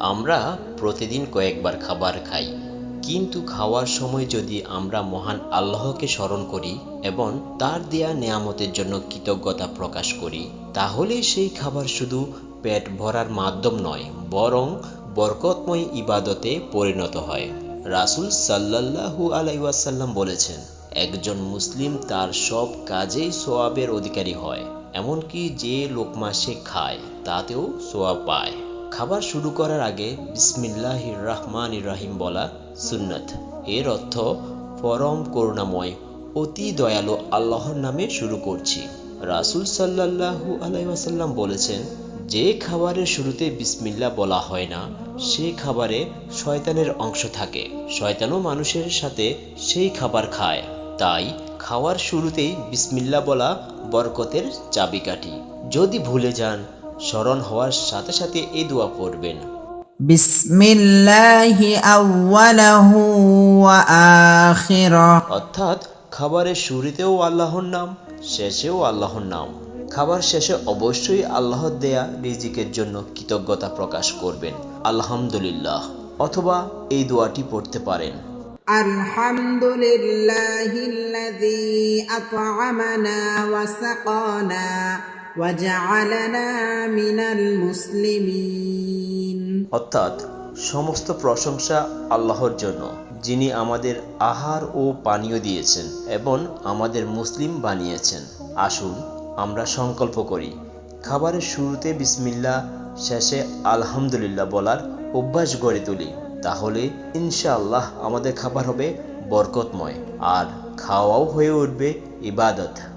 আমরা প্রতিদিন কয়েকবার খাবার খাই। কিন্তু খাওয়ার সময় যদি আমরা মহান আল্লাহকে স্মরণ করি এবং তার দেয়া নেয়ামতের জন্য কৃতজ্ঞতা প্রকাশ করি, তাহলে সেই খাবার শুধু পেট ভরার মাধ্যম নয়, বরং বরকতময় ইবাদতে পরিণত হয়। রাসূল সাল্লাল্লাহু আলাইহি ওয়াসাল্লাম বলেছেন, একজন মুসলিম তার সব কাজেই সোয়াবের অধিকারী হয়, এমনকি যে লোকমা সে খায়, তাতেও সোয়াব পায়। খাবার শুরু করার আগে বিসমিল্লাহির রহমান রাহিম বলা সুন্নত। এর অর্থ পরম করুণাময়, অতি দয়ালু আল্লাহর নামে শুরু করছি। রাসূল সাল্লাল্লাহু আলাইহি ওয়াসাল্লাম বলেছেন, যে খাবারের শুরুতে বিসমিল্লা বলা হয় না, সে খাবারে শয়তানের অংশ থাকে। শয়তানও মানুষের সাথে সেই খাবার খায়। তাই খাওয়ার শুরুতেই বিসমিল্লা বলা বরকতের চাবিকাঠি। যদি ভুলে যান স্মরণ হওয়ার সাথে সাথে এই দোয়া পড়বেন بسم الله أوله وآخره অর্থাৎ খাবারের শুরুতেও আল্লাহর নাম শেষেও আল্লাহর নাম খাবার শেষে অবশ্যই আল্লাহর দেয়া রিজিকের জন্য কৃতজ্ঞতা প্রকাশ করবেন আলহামদুলিল্লাহ অথবা এই দোয়াটি পড়তে পারেন الحمد لله الذي أطعمنا وسقانا وجعلنا من المسلمين অর্থাৎ সমস্ত প্রশংসা আল্লাহর জন্য, যিনি আমাদের আহার ও পানীয় দিয়েছেন এবং আমাদের মুসলিম বানিয়েছেন। আসুন আমরা সংকল্প করি, খাবারের শুরুতে বিসমিল্লা শেষে আলহামদুলিল্লাহ বলার অভ্যাস গড়ে তুলি। তাহলে ইনশাআল্লাহ আমাদের খাবার হবে বরকতময়, আর খাওয়াও হয়ে উঠবে ইবাদত।